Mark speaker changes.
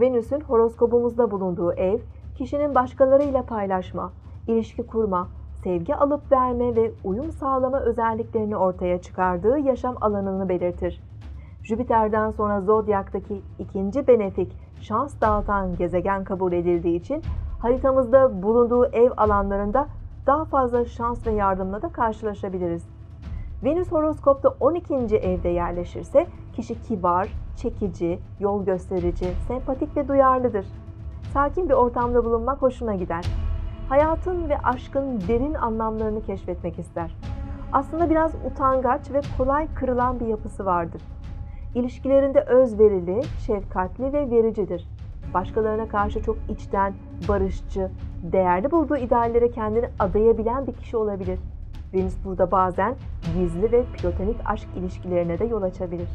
Speaker 1: Venüs'ün horoskopumuzda bulunduğu ev, kişinin başkalarıyla paylaşma, ilişki kurma, sevgi alıp verme ve uyum sağlama özelliklerini ortaya çıkardığı yaşam alanını belirtir. Jüpiter'den sonra zodyaktaki ikinci benefik şans dağıtan gezegen kabul edildiği için haritamızda bulunduğu ev alanlarında daha fazla şans ve yardımla da karşılaşabiliriz. Venüs horoskopta 12. evde yerleşirse kişi kibar, çekici, yol gösterici, sempatik ve duyarlıdır. Sakin bir ortamda bulunmak hoşuna gider. Hayatın ve aşkın derin anlamlarını keşfetmek ister. Aslında biraz utangaç ve kolay kırılan bir yapısı vardır. İlişkilerinde özverili, şefkatli ve vericidir. Başkalarına karşı çok içten, barışçı, değerli bulduğu ideallere kendini adayabilen bir kişi olabilir. Venüs burada bazen gizli ve platonik aşk ilişkilerine de yol açabilir.